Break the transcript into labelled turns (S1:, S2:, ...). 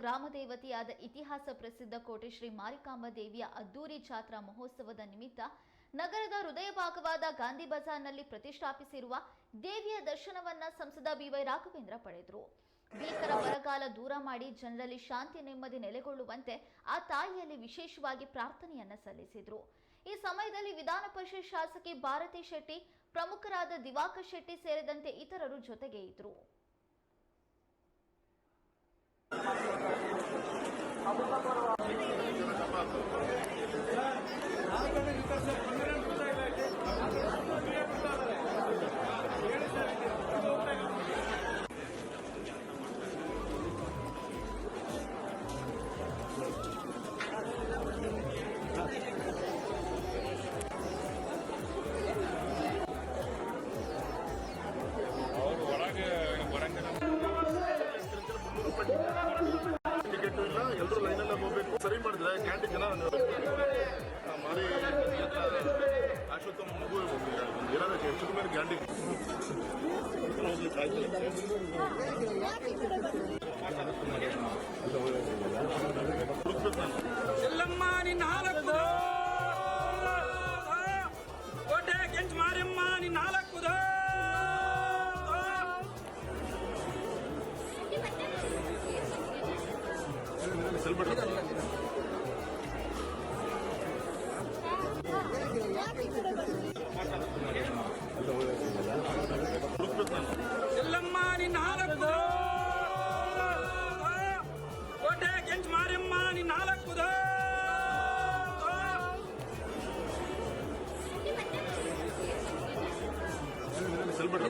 S1: ಗ್ರಾಮ ದೇವತೆಯಾದ ಇತಿಹಾಸ ಪ್ರಸಿದ್ಧ ಕೋಟೆ ಶ್ರೀ ಮಾರಿಕಾಂಬ ದೇವಿಯ ಅದ್ದೂರಿ ಜಾತ್ರಾ ಮಹೋತ್ಸವದ ನಿಮಿತ್ತ ನಗರದ ಹೃದಯ ಭಾಗವಾದ ಗಾಂಧಿ ಬಜಾರ್ನಲ್ಲಿ ಪ್ರತಿಷ್ಠಾಪಿಸಿರುವ ದೇವಿಯ ದರ್ಶನವನ್ನ ಸಂಸದ ಬಿವೈ ರಾಘವೇಂದ್ರ ಪಡೆದರು. ಭೀಕರ ಬರಗಾಲ ದೂರ ಮಾಡಿ ಜನರಲ್ಲಿ ಶಾಂತಿ ನೆಮ್ಮದಿ ನೆಲೆಗೊಳ್ಳುವಂತೆ ಆ ತಾಯಿಯಲ್ಲಿ ವಿಶೇಷವಾಗಿ ಪ್ರಾರ್ಥನೆಯನ್ನ ಸಲ್ಲಿಸಿದ್ರು. ಈ ಸಮಯದಲ್ಲಿ ವಿಧಾನ ಪರಿಷತ್ ಶಾಸಕಿ ಭಾರತಿ ಶೆಟ್ಟಿ, ಪ್ರಮುಖರಾದ ದಿವಾಕರ್ ಶೆಟ್ಟಿ ಸೇರಿದಂತೆ ಇತರರು ಜೊತೆಗೆ ಇದ್ರು.
S2: Thank you. ಎಲ್ಲರೂ ಲೈನಲ್ಲೇ ಹೋಗ್ಬೇಕು. ಸರಿ ಮಾಡಿದ್ರೆ ಕ್ಯಾಂಟೀನ್ ಜನ ಮಾರಿ ಅಶ್ವತ್ಥಮ್ಮ ಮಗು ಏನಾದ್ರು ಹೆಚ್ಚು ಮೇಲೆ ಕ್ಯಾಂಟೀನ್ ಹೋಗ್ಲಿಕ್ಕೆ ಆಯ್ತು ಎಲ್ಲಮ್ಮ, ನಿನ್ನ ಹಾಲಕ್ಕುದ
S3: ಎಲ್ಲಮ್ಮ ನಿನ್ನ ನಾಲ್ಕು ಕೋಟೆ ಕೆಂಚ್ ಮಾರಿಯಮ್ಮ ನಿನ್ನ ನಾಲ್ಕು
S2: ಸಲ್ಬಿಡ್ರಿ